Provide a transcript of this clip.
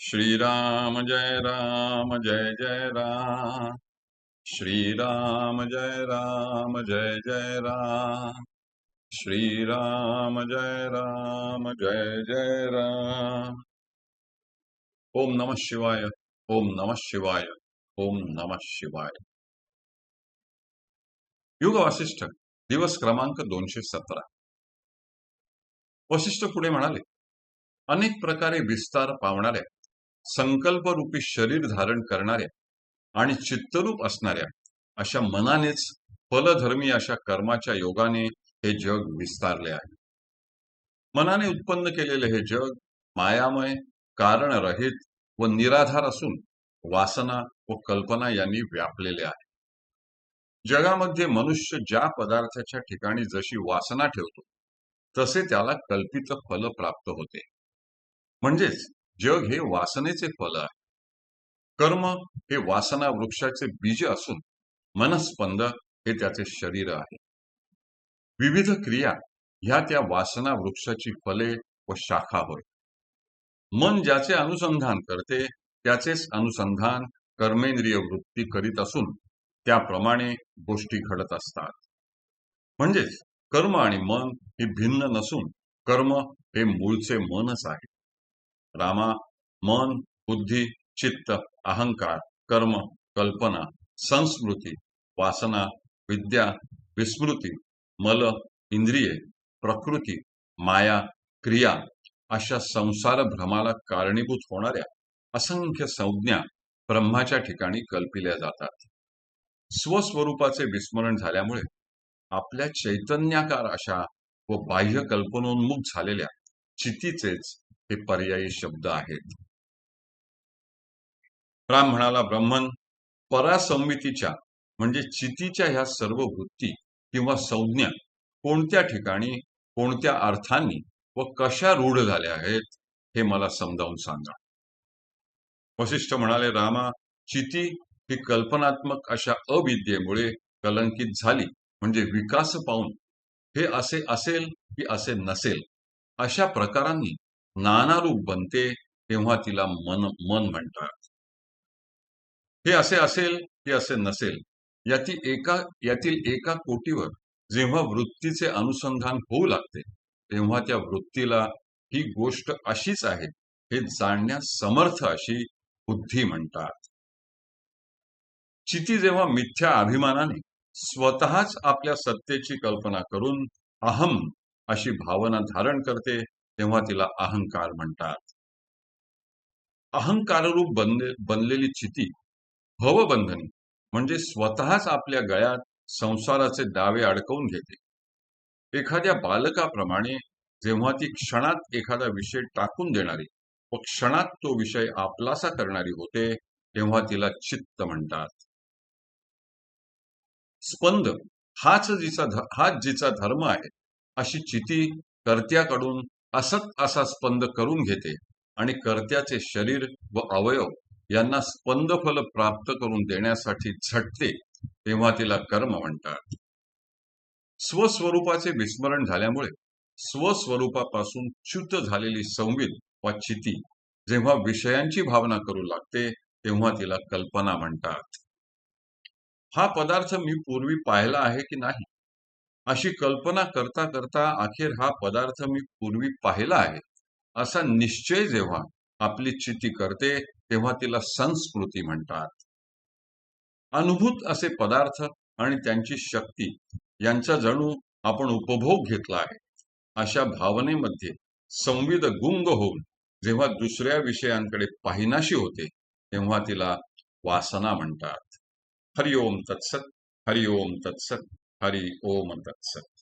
श्रीराम जय राम जय जय राम। श्रीराम जय राम जय जय राम। श्रीराम जय राम जय जय राम। ओम नमः शिवाय ओम नमः शिवाय ओम नमः शिवाय। युग वासिष्ठ दिवस क्रमांक दोनशे सतरा। वशिष्ठ पुढे म्हणाले अनेक प्रकारे विस्तार पावणाऱ्या संकल्परूपी शरीर धारण करणाऱ्या आणि चित्तरूप असणाऱ्या अशा मनानेच फलधर्मी अशा कर्माच्या योगाने हे जग विस्तारले आहे. मनाने उत्पन्न केलेले हे जग मायामय कारणरहित व निराधार असून वासना व कल्पना यांनी व्यापलेले आहे. जगामध्ये मनुष्य ज्या पदार्थाच्या ठिकाणी जशी वासना ठेवतो तसे त्याला कल्पित फल प्राप्त होते. म्हणजेच जग हे वासनेचे फल आहे. कर्म हे वासना वृक्षाचे बीज असून मनस्पंद हे त्याचे शरीर आहे. विविध क्रिया ह्या त्या वासना वृक्षाची फले व शाखा होय. मन ज्याचे अनुसंधान करते त्याचेच अनुसंधान कर्मेंद्रिय वृत्ती करीत असून त्याप्रमाणे गोष्टी घडत असतात. म्हणजेच कर्म आणि मन हे भिन्न नसून कर्म हे मूळचे मनच आहे. रामा मन बुद्धी चित्त अहंकार कर्म कल्पना संस्मृती वासना विद्या विस्मृती मल इंद्रिये प्रकृती माया क्रिया अशा संसार भ्रमाला कारणीभूत होणाऱ्या असंख्य संज्ञा ब्रह्माच्या ठिकाणी कल्पिल्या जातात. स्वस्वरूपाचे विस्मरण झाल्यामुळे आपल्या चैतन्याकार अशा व बाह्य कल्पनोन्मुख झालेल्या चितीचेच हे पर्यायी शब्द आहेत. राम म्हणाला ब्रह्मन परासंमितीच्या म्हणजे चितीच्या ह्या सर्व वृत्ती किंवा संज्ञा कोणत्या ठिकाणी कोणत्या अर्थांनी व कशा रूढ झाल्या आहेत हे मला समजावून सांगा. वशिष्ठ म्हणाले रामा चिती ही कल्पनात्मक अशा अविद्येमुळे कलंकित झाली म्हणजे विकास पाहून हे असे असेल की असे नसेल अशा प्रकारांनी नानारूप बनते तेव्हा तिला मन मन म्हणतात. हे असे असेल की असे नसेल यातील एका यातील एका कोटीवर जेव्हा वृत्तीचे अनुसंधान होऊ लागते तेव्हा त्या वृत्तीला ही गोष्ट अशीच आहे हे जाणण्यास समर्थ अशी बुद्धी म्हणतात. चिती जेव्हा मिथ्या अभिमानाने स्वतःच आपल्या सत्तेची कल्पना करून अहम अशी भावना धारण करते तेव्हा तिला अहंकार म्हणतात. अहंकाररूप बनले बनलेली चिती भवबंधनी म्हणजे स्वतःच आपल्या गळ्यात संसाराचे दावे अडकवून घेते. एखाद्या बालकाप्रमाणे जेव्हा ती क्षणात एखादा विषय टाकून देणारी व क्षणात तो विषय आपलासा करणारी होते तेव्हा तिला चित्त म्हणतात. स्पंद हाच जिचा हाच जिचा धर्म आहे अशी चिती कर्त्याकडून असत असा स्पंद करून घेते आणि कर्त्याचे शरीर व अवयव यांना स्पंदफल प्राप्त करून देण्यासाठी झटते तेव्हा तिला कर्म म्हणतात. स्वस्वरूपाचे विस्मरण झाल्यामुळे स्वस्वरूपापासून च्युत झालेली संविध वा चिती जेव्हा विषयांची भावना करू लागते तेव्हा तिला कल्पना म्हणतात. हा पदार्थ मी पूर्वी पाहिला आहे की नाही? अशी कल्पना करता करता अखेर हा पदार्थ मी पूर्वी पाहिला आहे. असा निश्चय जेव्हा आपली चिती करते तेव्हा तिला संस्कृती म्हणतात. अनुभूत असे पदार्थ आणि त्यांची शक्ती यांचा जणू आपण उपभोग घेतला आहे. अशा भावनेमध्ये संविद गुंग होऊन जेव्हा दुसऱ्या विषयांकडे पाहिनाशी होते तेव्हा तिला वासना म्हणतात. हरि ओम तत्सत हरि ओम तत्सत. हरि ओम तत्सत